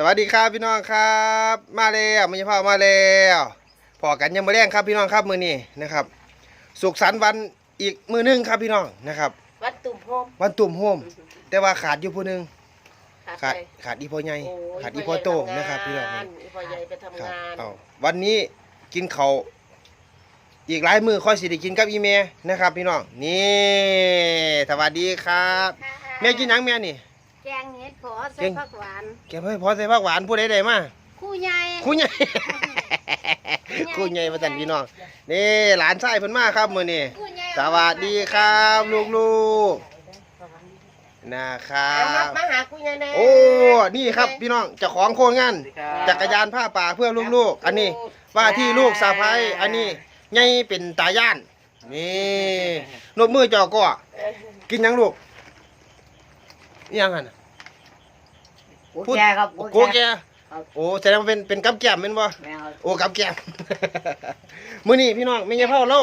สวัสดีครับพี่น้องครับ มาแล้วมันจะพามาแล้วพอกันยังมาแรงครับพี่น้องครับมือนี้นะครับ สุขสันต์วันอีกมือหนึงครับพี่น้องนะครับ วัดตุ่มโฮมวันตุ่มโฮมแต่ว่าขาดอยู่ผู้หนึงขาขาดดไปขาดอีพ่อใหญ่โอ้ยขาดอีพ่อโต้งนะครับพี่น้องทำาอีพ่อใหญ่ไปทำครับงานเอาวันนี้กินเขาวอีกหลายมือค่อยสิได้กินกับอีเมนะครับ พี่น้องนี่สวัสดีครับแม่กินหยังแม่นี่แกงเห็ดผอใส่แกงผักหวานแกไม่พอใส่ผักหวานผู้ใดได้มาคู่ใหญ่คุณใหญ่คุณใหญ่มาสั่นพี่น้องนี่หลานชายเพิ่นมาครับมื้อนี้คู่ใหญ่สวัสดีครับลูกๆนะครัเอามาบมาหากูยายแน่โอ้นี่ครับพี่น้องเจ้าของโครงงานจักรยานผ้าป่าเพื่อลูกๆ อันนี้ว่าที่ลูกสะพ้ายอันนี้ใหญ่เป็นตาย่านนี่นบมือจอก็กินหยังลูกอิหยังหันน่ะ โอเคครับโกแกโอ้แสดงว่าเป็นเป็นกับแก้มแม่นบ่แม่ครับโอ้กับแก้มมื้อนี้พี่น้องแม่ยายเผาเล่า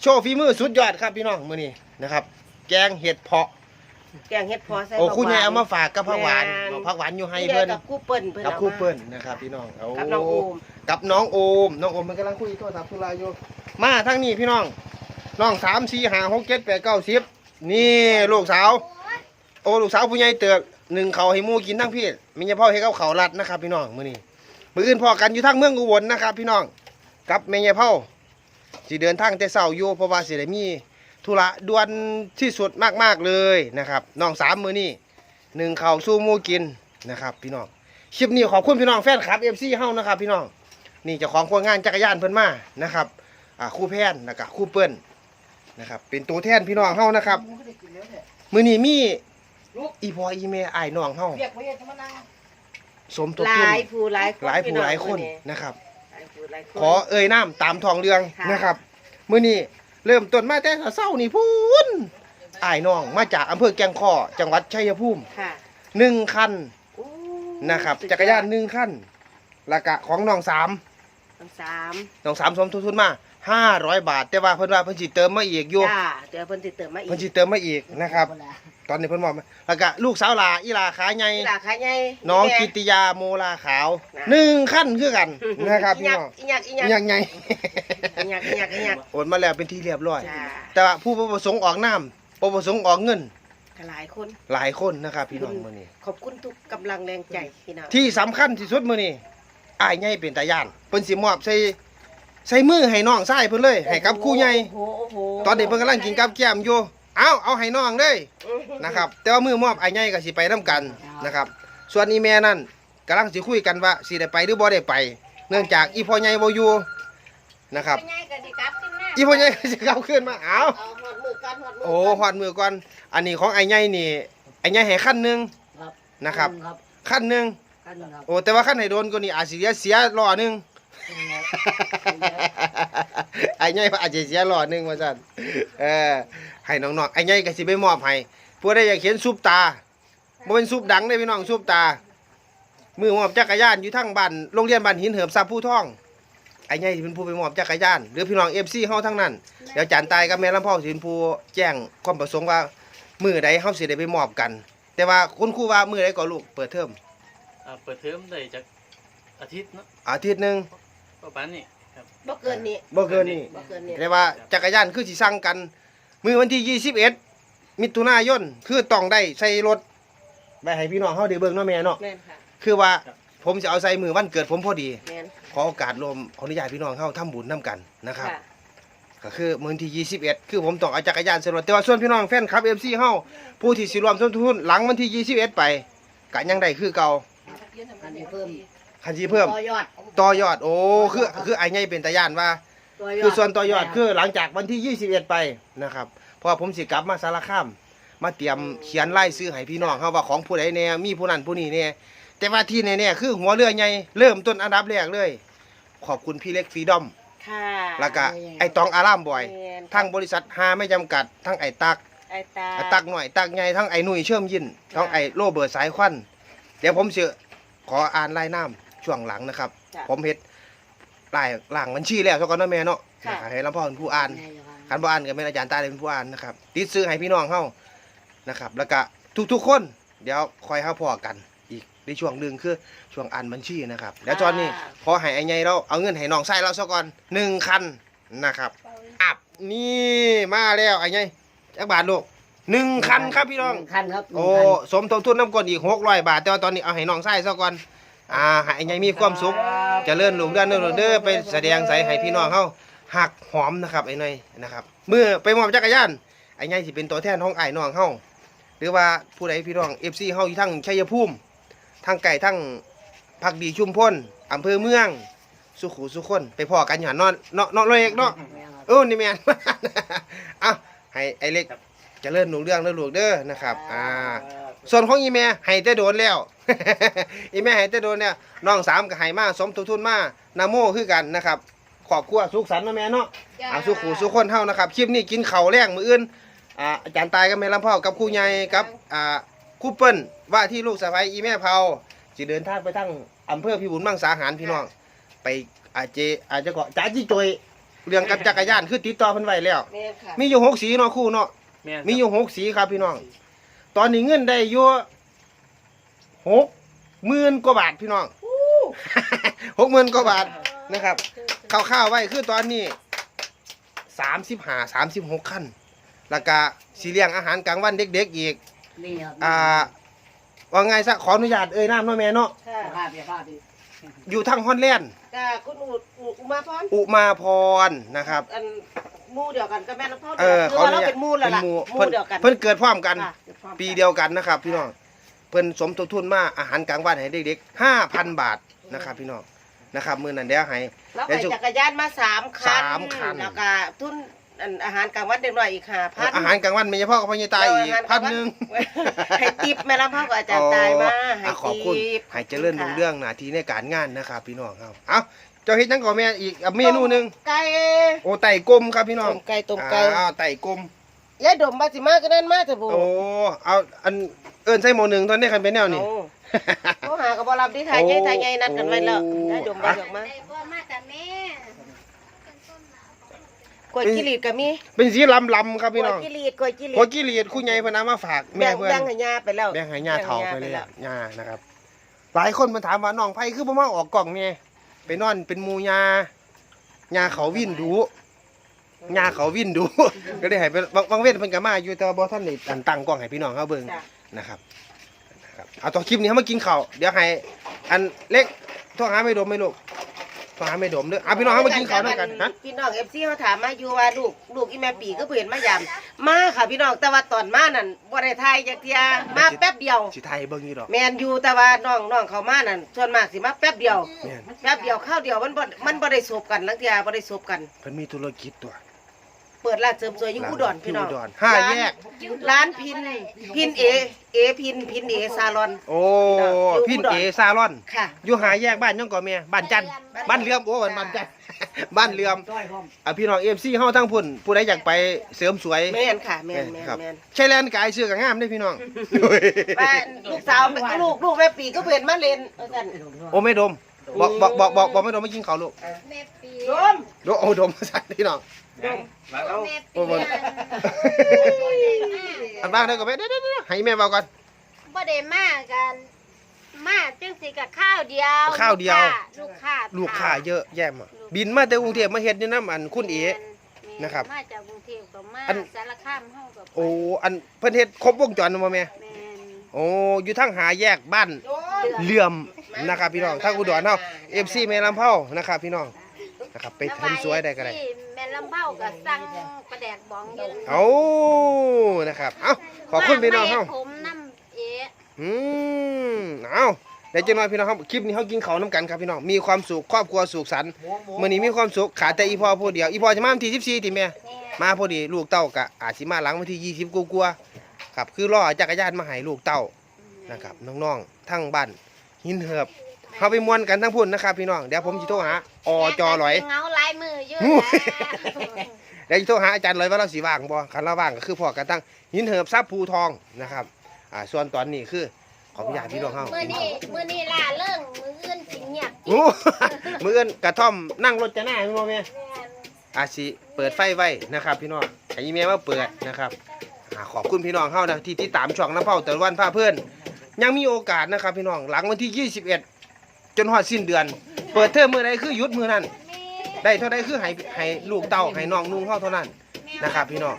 โชว์ฝีมือสุดยอดครับพี่น้องมื้อนี้นะครับ แกงเห็ดเพาะแกงเห็ดพอใส่โอ้ผักคุณยายเอามาหวฝากกับผักหวานแม่นผักหวานอยู่ให้นี่เพิ่นกับคู่เปิ้ลเพิ่นกับอาครูมาเปิ้ลนะครับพี่น้องโกับน้องโอมกับน้องโอมน้องโอมมันกำลังคุยโทรศัพท์ธุระอยู่มาทั้งนี้พี่น้องน้องสามสี่ห้าหกเจ็ดแปดเก้าสิบนี่ลูกสาว โอ้ลูกสาวผู้ใหญ่เติบ หนึ่งเขาให้หมูกินทั้งพี่มีเฉพาะให้เขาเขารัดนะครับ พี่น้องมื้อนี้มื้ออื่นพอกันอยู่ทั้งเมืองอุบลนะครับ พี่น้องกับแม่ยายเผาสิเดินทางแต่เช้าอยู่เพราะว่าสิได้มีธุระด่วนที่สุดมากๆเลยนะครับน้องสามมื้อนี้หนึ่งเขาวสู้หมูกินนะครับ พี่น้องคลิปนี้ขอบคุณพี่น้องแฟนคลับ FC เฮานะครับ พี่น้องนี่เจ้าของโครงงานจักรยานเพิ่นมานะครับอ่าครู่แพนแล้วก็ครู่เปิ้นนะครับ เป็นตัวแทนพี่น้องเฮานะครับมื้อนี้มี อีพออีเมอ้ายน้องเฮาเรียกไว้จะมานั่งสมทบหทุนลายผู้หลายคนหลายผู้พี่น้องหลายคนมื้อนะครับ หลายผู้หลายคน ขอเอ่ยน้ำตามทองเรืองค่ะ นะครับมื้อนี้เริ่มต้นมาแต่เช้านี่พูนอ้ายน้องมาจากอำเภอแก่งข้อจังหวัดชัยภูมิค่ะหนึ่งคันโอ้นะครับ สุดจักรยานหนึ่งคันแล้วก็ของน้องสามทั้งสามน้องสามสมทบทุนมา500บาท แต่ว่าเพิ่นว่าเพิ่นสิเติมมาอีกอยู่จ้าเดี๋ยวเพิ่นสิเติมมาอีเพิ่นกสิเติมมาอีกนะครับ ตอนนี้เพิ่นบอกมาแล้วก็ลูกสาวหลาอีหลาขาใหญ่นี่ล่ะค่ะใหญ่น้องแม่กิติยาโมลาขาวนะหนึ่งขั้นคือกันนะครับอีพี่หยักน้องอีหยักอีหยักยังไงอีหยักอีหยักอีหยักโอนมาแล้วเป็นที่เรียบร้อยจ้าแต่ว่าผู้ประสงค์ออกน้ำผู้ประสงค์ออกเงินก็หลายคนหลายคนนะครับพี่น้องมื้อนี้ขอบคุณทุกกำลังแรงใจพี่น้องที่สำคัญที่สุดมื้อนี้อ้ายใหญ่เป็นตาย่านเพิ่นสิมอบใส่ใส่มือให้น้องชายเพิ่นเลยให้กับครูใหญ่โอ้โหโอ้โหตอนนี้เพิ่นกำลังกินกับแก้มอยู่ เอาเอาให้น้องเลยนะครับ แต่ว่ามือมอบไอ้ใหญ่ก็สิไปน้กันนะครับ ส่วนอีแม่นั่นกำลังสิคุยกันว่าสิได้ไปหรือบ่ได้ไป เนื่องจากอีพ่อใหญ่บ่อยู่นะครับคู่ใหญ่ก็สิกลับขึ้นมาอีพ่อใหญ่ก็สิเข้าขึ้นมาเอาเอาหอดมือกันหอดมืโอ้หอดมือก่อนอันนี้ของไอ้ใหญ่นี่ไอ้ใหญ่ให้ขั้นหนึงครับนะครับครับขั้นหนึงกันครับโอ้แต่ว่าขั้นให้โดนก็นี่อาจสิเสียเสียล้อหนึง ไอ้ใหญ่อาจจะเสียล้อหนึงว่าซั่นเออให้น้องๆไอ้ใหญ่ก็สิไปมอบให้ผู้ใดอยากเห็นซุปตาบ่เป็นซุปดังเด้พี่น้องซุปตา มือมอบจักรยานอยู่ทั้งบ้านโรงเรียนบ้านหินเหิมซับผู้ท่องไอ้ใหญ่สิเป็นผู้ไปมอบจักรยานหรือพี่น้อง FC เฮาทั้งนั้นเดี๋ยวจานตายกับแม่ลำพ่อสิเป็นผู้แจ้งความประสงค์ว่ามือใดเฮาสิได้ไปมอบกัน แต่ว่าคุณครูว่ามือใดก็ลูกเปิดเทอมอ่าเปิดเทอมได้จากอาทิตย์เนาะอาทิตย์หนึง ประมาณนี้ครับ บ่เกินนี้บ่เกินนี่บ่เกินนี้แต่ว่าจักรยานคือสิสั่งกัน มือวันที่ 21 มิถุนายนคือต้องได้ใส่รถไปให้พี่น้องเฮาได้เบิ่งเนาะแม่เนาะแม่นค่ะคือว่าผมจะเอาใส่มือวันเกิดผมพอดี แม่นขอโอกาสรวมขออนุญาตพี่น้องเข้าทำบุญน้กันนะครับ ค่ะก็คือมื้อที่ 21 คือผมต้องเอาจักรยานใส่รถแต่ว่าส่วนพี่น้องแฟนคลับ FC เฮาผู้ที่สิรวมสมทุนหลังวันที่ 21 ไปก็ยังได้คือเก่าอันนี้เพิ่ม คันสิเพิ่ม ต่อยอด ต่อยอด โอ้คือคือไอ้ใหญ่เป็นตาย่านว่า ต่อยอดคือส่วนต่อยอดคือหลังจากวันที่ 21 ไปนะครับเพราะว่าผมสิกลับมาสารคามมาเตรียมเขียนไล่ซื้อให้พี่น้องเฮาว่าของผู้ใดแน่มีผู้นั้นผู้นี้แน่แต่ว่าที่แน่ๆคือหัวเรือใหญ่เริ่มต้นอันดับแรกเลย ขอบคุณพี่เล็กฟรีดอมค่ะแล้วก็ไอ้ตองอารามบอยแม่นทั้งบริษัทหาไม่จำกัด ทั้งไอ้ตักไอ้ตาไอ้ตักหน่อยตักใหญ่ทั้งไอ้หนุ่ยเชื่อมยินทั้งไอ้โรเบิร์ตสายควันเดี๋ยวผมจะขออ่านรายน้ำ ช่วงหลังนะครับ จ้ะ ผมเฮ็ดรายหลังบัญชีแล้วเท่ากันเนาะแม่เนาะค่ะให้ลำพ่อเป็นผู้อ่านแม่อยู่ครับคันบ่อ่านก็เป็นอาจารย์ตาเลยเป็นผู้อ่านนะครับ ติดซื้อให้พี่น้องเฮานะครับ แล้วก็ทุกๆคน เดี๋ยวคอยเฮาพอกัน อีกในช่วงหนึ่งคือช่วงอันบัญชีนะครับแล้วตอนนี้พอให้ไอ้ใหญ่เราเอาเงินให้น้องชายเราซะก่อนหนึ่งคันนะครับอับนี่มาแล้วไอ้ใหญ่จักบาทลูกหนึ่งคันครับพี่น้องหนึ่คันครับหนึ่งโอ้คันสมทบทุนน้ำกลอีกหกร้อยบาท แต่ว่าตอนนี้เอาให้น้องไส้ซะก่อน อ่าให้ไอ้ใหญ่มีความสุขเจะเลื่อนลุงเดือนเลื่อนเด้อไปแสดงใส่ให้พี่น้องเขาหักหอมนะครับไอ้หน่อยนะครับเมื่อไปมอบจักรยานไอ้ใหญ่สิเป็นตัวแทนของไอ้น้องเฮาหรือว่าผู้ใดพี่น้องเอฟซีเฮาอยู่ทั้งชัยภูมิทั้งไก่ทั้งพักดีชุมพลอำเภอเมือง สุขุสุคนไปพอกันอยู่หันเนอนเนาะเนาะเล็กเนาะเออนี่แมนเอาให้ไอ้เล็กเจะเลื่อนหนูเรื่องเรื่องลูกเด้อนะครับอ่า ส่วนของอีแม่ให้แต่โดนแล้ว อีแม่ให้แต่โดนเนี่ยน้องสามก็ให้มาสมทบทุนมานาโมคือกันนะครับขอบครัวสุขสันต์เนาะแม่เนาะอ่าสุขูสุขคนเท่านะครับคลิปนี้กินเข่าวแรงมืออื่นอ่าอาจารย์ตายกับแม่ลำพ่อกับครูใหญ่กับอ่าครูเปิ้ลว่าที่ลูกสะใภ้อีแม่เผาจะเดินทางไปทั้งอำเภอพิบูลมังสาหารพี่น้อง ไปอาเจอาจจะเกาะจ้าจีจอยเรื่องกับจักรยานคือติดต่อเพิ่นไว้แล้ว แม่นค่ะมีอยู่หกสีเนาะครู่เนาะ แม่นครับมีอยู่หกสีครับพี่น้อง ตอนนี้เงินได้อยู่หกหมื่นกว่าบาทพี่น้อง หกหมื่นกว่าบาทนะครับข้าวๆไว้คือตอนนี้สามสิบห้าสามสิบหกขั้นแล้วก็สีเลี้ยงอาหารกลางวันเด็กๆอีก นี่ครับอ่าว่าไงซะขออนุญาตเอ่ยน้ำเน้อยแม่เนาะค่ะภาพเดี๋ยวภาพดิอยู่ทางฮอนแลนด์ก็คุณอุดอุอุมาพรอุมาพรนะครับ อันหมู่เดียวกันก็แม่นพ่อเออคือเขาว่าเราเนี่ยเป็นหมู่แล้วล่ะหมู่หมู่เพิ่นเดียวกัน เพิ่นเกิดพร้อมกัน ค่ะ ปีเดียวกันนะครับ พี่น้องเพิ่นสมทบทุนมาอาหารกลางวันให้เด็กๆห้าพันบาทนะครับ พี่น้องนะครับมื้อนั้นเดี๋ยวให้ แล้วเดี๋ไปยวจะจักรยานมาสามคันสามคัน แล้วก็ทุนอันอาหารกลางวันเด็กน้อยอีกห้าพันอาหารกลางวันไม่เฉพาะกับพญาตายอีกพันหนึ่ง ให้ติปแม่ลำพ่อกับอาจารย์ตายมาให้อะขอบคุณติป ให้เจริญรุ่งเรื่องหน้าที่ในการงานนะครับพี่น้องครับ เอ้าเจ้าเฮ็ดหยังก่อนแม่อีกอะเมนูหนึงไก่โอ้ไต่กลมครับพี่น้องต้มไก่ต้มไก่อ้าวไต่กลม ยายดมมาสิมาก็นั่นมาจะบูโอ้เอาอันเอิ้นใส่หม้อหนึงตอนนี้คันเป็นแนวนี้เขาหากับบอรับที่ไทยโอ้ยายไทยยายนัดกันไว้แล้วโอ้ยายดมมาดอกมาได้บ่มาแต่แม่กล้วยกิรีดก็มีเป็นสีลำลำๆครับกล้พี่วยน้องกิรีดกล้วยกิรีโคดกิเลียดคู่ใหญ่เพิ่นเอามาฝากแม่แบ่งเพิ่นแบ่งให้ยาไปแล้ว แบ่งให้ย่าเฒ่าไปเลยแบ่งให้อะย่านะครับ หลายคนมาถามว่าน้องไผคือบ่มาออกกล่องแม่ไปนอนเป็นหมู่ยาญาเขาวินดู ญาเขาวินดู ก็ได้ให้ไปบางบางเว้นเพิ่นก็มาอยู่แต่ว่าบ่ทันได้อันตั้งกล้องให้พี่น้องเขาเบิ่งจ้ะ นะครับนะครับเอาต่อคลิปนี้เฮามากินข้าวเดี๋ยวให้อันเล็กโทรหาไม่ดมไหม่ลูกโทรหาไม่ดมเด้อเอาพี่น้องเฮามากินข้าวนํกันฮะพี่น้องเอฟซีเขาถามมาอยู่ว่าลูกลูกอีแม่ปีก็เปลี่ยนมายามมาค่ะพี่น้องแต่ว่าตอนมานั่นบ่ได้ทายจักเที่ยมาแป๊บเดียว สิไทยเบิ่งอยู่ดอกแมนอยู่แต่ว่าน้องน้องเขามานั่นส่วนมากสิมาแป๊บเดียว แม่นแป๊บเดียวข้าวเดียวมันบ่มันบ่ได้สบกันลังเทียบ่ได้สบกันเพิ่นมีธุรกิจตัว เปิดร้านเสริมสวยอยู่อุดรพี่น้องที่อุดรห้าแยก ร้านพินพินเอเอพินพินเอซาลอน โอ้อยู่พี่อุดร เอซาลอนค่ะ อยู่หาแยกบ้านยังก่อแม่บ้านจันทร์บ้านเลื่อมโอ้บ้านบ้านจันทร์บ้านเลื่อมต้อยพร้อมอะพี่น้องเอฟซีเฮาทั้งพุ่นผู้ใดอยากไปเสริมสวยแม่นค่ะแม่นแม่นครับแม่นใช่แลนด์กายเสื้อกับงามเด้อพี่น้อง ว่าลูกสาวลูกลูกแม่ปีก็เปลี่ยนมาเล่นว่าซั่นโอ้ไม่ดม บอกบอกบอกบอกบอกไม่ดมไม่กินข้าวลูกแม่ปีโยมโดโอ้ดมใส่พี่น้อง แล้วก็แม่โอ้ปีบ่อันบ้างได้ก็ไปเด้อๆๆให้แม่เว้าก่อนบ่ได้มากัน มาจังสิกับข้าวเดียวข้าวเดียว ลูกค้าลูกค้าเยอะแยะมากบินมาแต่กรุงเทพมาเฮ็ดอยู่น้ำอันคุณเอนะครับมาจากกรุงเทพก็มาอันสารคามเฮาก็ไปโอ้อันเพิ่นเฮ็ดครบวงจรบ่แม่แม่นโอ้อยู่ทั้งหาแยกบ้านโยมเหลื่อมนะครับพี่น้องทางอุดรเฮา FC แม่ลำเผานะครับพี่น้องนะครับไปทำสวยได้ก็ได้ที่แม่ ลำเผาก็สั่งปลาแดกบองอยู่เอานะครับ เอ้าขอบคุณพี่น้องเฮาว่ผมน้ำเอะอืมเอาเดี๋ยวจะน้อยพี่น้องครับคลิปนี้เฮากินข้าวน้ำกันครับพี่น้อง มีความสุขครอบครัวสุขสันต์มื้อนี้มีความสุขขาดแต่อีพ่อผู้เดียว อีพ่อจะมาวันที่14ติแม่แน่มาพอดีลูกเต้าก็อาจสิมาหลังวันที่20กว่าๆครับ คือรอจักรยานมาให้ลูกเต้านะครับน้องๆทั้งบ้านหินเหือบ เฮาไปม่วนกันทั้งพุ่นนะครับพี่น้องเดี๋ยวผมสิโทรหาอจอหลอย เงาลายมืออยู่อู้นะเดี๋ยวจะโทรหาอาจารย์เลยว่าเราสีว่างบ่คันเราว่างก็คือพอกันตั้งหินเหิบซับภูทองนะครับ อ่า ส่วนตอนนี้คือขออนุญาตพี่น้องเฮามื่อนี้มื่อนี้ล่าเรื่องมืออื่นสิเงียบโอ้มื้ออื่นกระท่อมนั่งรถจะหน้าพี่น้องแม่แม่นอาสิเปิดไฟไว้นะครับ พี่น้องให้อีแม่มาเปิดนะครับอ่าขอบคุณพี่น้องเฮานะที่ติดตามช่องน้ำเผาแต่ละวันพาเพื่อนยังมีโอกาสนะครับพี่น้องหลังวันที่ 21 จนฮอดสิ้นเดือน เปิดเทอมมื้อใดคือหยุดมื้อนั้น ได้เท่าใดคือให้ให้ลูกเต้าให้น้องนุ่งเฮาเท่านั้นนะครับ พี่น้อง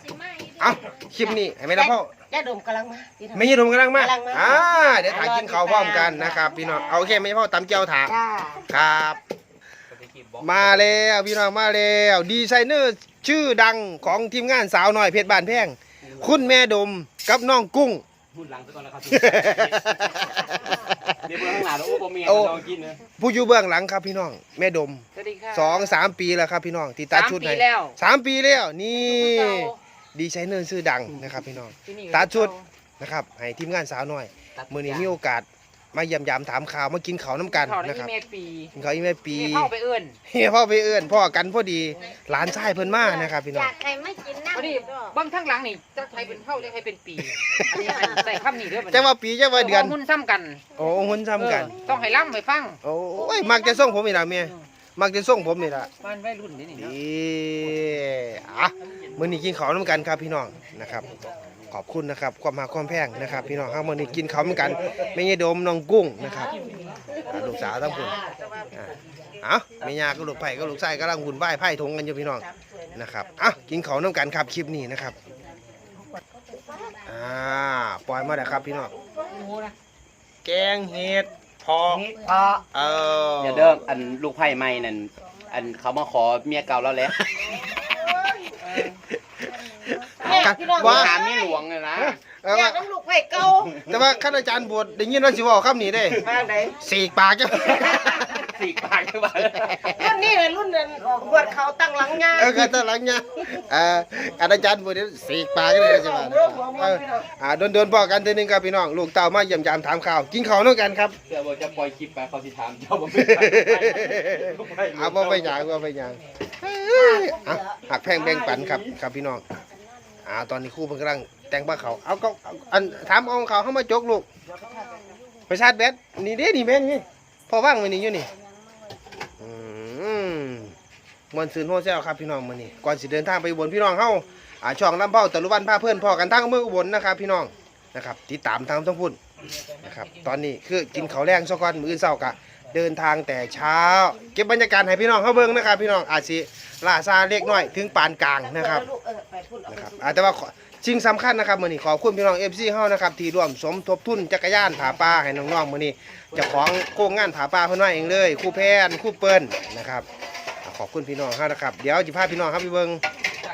เอ้าคลิปนี้ให้แม่ละพ่อย่าดมกำลังมาพี่น้องไม่ยืดมกำลังมากำลังมาอ่า เดี๋ยวถ่ายกินข้าวพร้อมกันนะครับพี่น้อง เอาโอเคไม่พ่อตำเจียวถาจ้าครับ มาแล้วพี่น้องมาแล้วดีไซเนอร์ชื่อดังของทีมงานสาวน้อยเพชรบ้านแพง คุณแม่ดมกับน้องกุ้ง พูดหลังซะก่อนแล้วครับ เดี๋ยวเบื้อ งหลังแล้วโอ้บ่มีโอ้ลองกินนะผู้อยู่เบื้องหลังครับพี่น้อง แม่ดมสวัสดีค่ะสองสามปีแล้วครับพี่น้องที่ตัดชุดสามให้ปีแล้วสามปีแล้วนี่ดีไซเนอร์ชื่อดังนะครับพี่น้องที่นี่ตัดชุดนะครับให้ทีมงานสาวน้อยมื้อนี้มีโอกาส มาเยี่ยมยามถามข่าวมากินข้าวน้ำกันเขาได้นะครับเมปีกินข้าวอีแม่ปีมีเข้าไปเอื้นเฮียพ่อไปเอื้อนพ่อกันพอดีหลานชายเพิ่นมานะครับพี่น้อยอางกให้ไม่กินน้ำพอดีดอกเบิ้งข้างหลังนี่จะใครเป็นเข้าจะใครเป็นปีอันนี้อันใส่คำนี้เด้อบัดจะนี้ว่าปีจะว่าเดือนพราะหุ้นซ้ำกันโอ้หุ่นซ้ำกันเออต้องให้ล่ำให้ฟังโอ้ยมักจะส่งผมนี่ล่ะเมียมักจะส่งผมนี่ล่ะบ้านวัยรุ่นนี่นี่ดีเนาะอะมื้อนี้กินข้าวน้ำกันครับพี่น้องนะครับ ขอบคุณนะครับ ความมาความแพงนะครับ พี่น้องครับมื้อนี้กินข้าวน้ำกันแม่ยายดมน้องกุ้งนะครับอ่าลูกสาวทั้งคนอ่าเอ้าแม่ยาก็ลูกไผ่ก็ลูกไส้กำลังหุ่นไหว้ไผ่ทงกันอยู่พี่น้องนะครับอะกินข้าวน้ำกันครับคลิปนี้นะครับอ่าปล่อยมาแล้วครับพี่น้องแกงเห็ดพอพอเอออย่าเด้ออันลูกไผ่ใหม่นั่นอันเขามาขอเมียเก่าแล้วแหละ กันพี่น้องว่าหาเมียหลวงเลยนะเอออยาว่ากน้ำลูกไผ่เก่าแต่ว่าข้าอาจารย์บวชได้ยินว่าสิเว่าคำนี้เด้บ้างไหนสีกปากจ้ะสีกปากขึ้นมารุ่นนี้เลยรุ่นนั้นออกบวชเขาตั้งหลังงานเออก็ตอนหลังเนี่ยเออข้าอาจารย์บวชนี่สีกปากเลยใช่ไหมเอออ่าโดนโดนๆพอกันเทีนึงครับพี่น้องลูกเต่ามาเยี่ยมยามถามข่าว กินข้าวด้วยกันครับเดี๋ยวบอกจะปล่อยคลิปไปเขาสิถามเจ้าบ่เป็นไผเอาบ่ไปหยางบ่ไปหยางเอ้ยอะหักแพงแบ่งปันครับครับพี่น้อง อ่าตอนนี้ครู่เพิ่นกำลังแต่งบ้าเขาเอาก็เอาอันถามเอาของเขาเข้ามาจกลูกไปชาร์จแบตนี่เด้นี่แม่นี่พอว่างไว้นี่อยู่นี่อืมมวนซืนโฮเซลครับพี่น้องมื้อนี้ก่อนสิเดินทางไปอุบลพี่น้องเฮาอ่าช่องลำเบ้าตะลุวันพาเพื่อนพอกันทั้งเมืองอุบลนะครับ พี่น้องนะครับติดตามทางทั้งพุ่นนะครับ ตอนนี้คือกินข้าวแรงซะก่อนมื้ออื่นเช้ากะ เดินทางแต่เช้า เก็บบรรยากาศให้พี่น้องเข้าเบิ่งนะครับ พี่น้องอาจสิล่าซาเล็กน้อยถึงปานกลางนะครับนะครับอาแต่ว่าขอสิ่งสำคัญนะครับมื้อนี้ขอบคุณพี่น้อง FC เฮานะครับที่ร่วมสมทบทุนจักรยานผาป่าให้น้องๆมื้อนี้เจ้าของโครงงานผาป่าเพิ่นว่าเองเลยครู่แพนครู่เปิ้นนะครับขอบคุณพี่น้องเฮานะครับเดี๋ยวสิพาพี่น้องครับไปเบิ่ง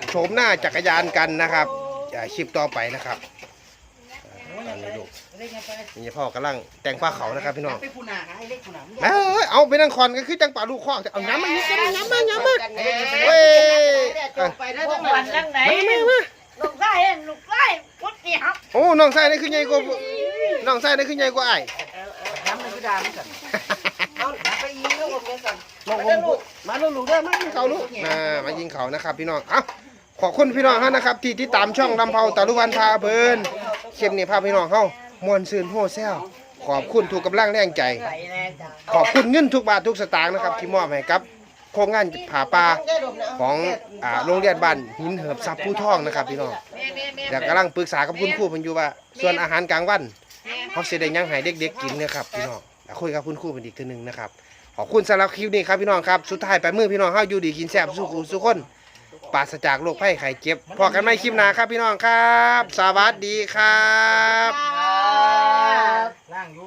โฉมหน้าจักรยานกันนะครับอ่าคลิปต่อไปนะครับ ลูกนี่พ่อกำลังแต่งผ้าเขาวนะครับพี่น้องไปพูนาไอ้เล็กพูนาเอ้ยเอาไปนั่งคอนก็คือจังป่าลูกคอกเอาน้ำมานี่กันน้ำมาน้ำมาเว้ยไปได้ทั้งวันทั้งไหนมามาลูกไส้นลูกไส้พุทธิฮักโอ้น้องชายนี่คือใหญ่กว่าน้องชายนี่คือใหญ่กว่าไอ้น้ำมันคือดามกันเอาไปยิงลูกมเนี่ยสั่นน้องมาลูกลูกเด้อมายิงเขาลูกมายิงเขานะครับพี่น้องเอ้าขอบคุณพี่น้องเขานะครับ ที่ที่ตามช่องลำเพาตะลุวันพาเพลิน คลิปนี้พาพี่น้องเขามวนซืนโฮเซลขอบคุณทุกกำลังแรงใจ ขอบคุณเงินทุกบาททุกสตางค์นะครับ ที่มอบให้กับ โครงงานผาป่าของอ่าโรงเรียนบ้านหินเหิบซับผู้ท่องนะครับพี่น้องเดี๋ยวกำลังปรึกษากับคุณครูเพิ่นอยู่ว่า ส่วนอาหารกลางวันเขาสิได้หยังให้เด็กๆกินนะครับพี่น้องเดี๋ยวคุยกับคุณครูเพิ่นอีกทีหนึ่งนะครับขอบคุณสำหรับคลิปนี้ครับพี่น้องครับสุดท้ายไปมือพี่น้องเฮาอยู่ดีกินแซ่บสู้คู่สู้คน ปราศจากโรคภัยไข้เจ็บพอกันไม่คลิปหนาครับพี่น้องครับ สวัสดีครับร่างรู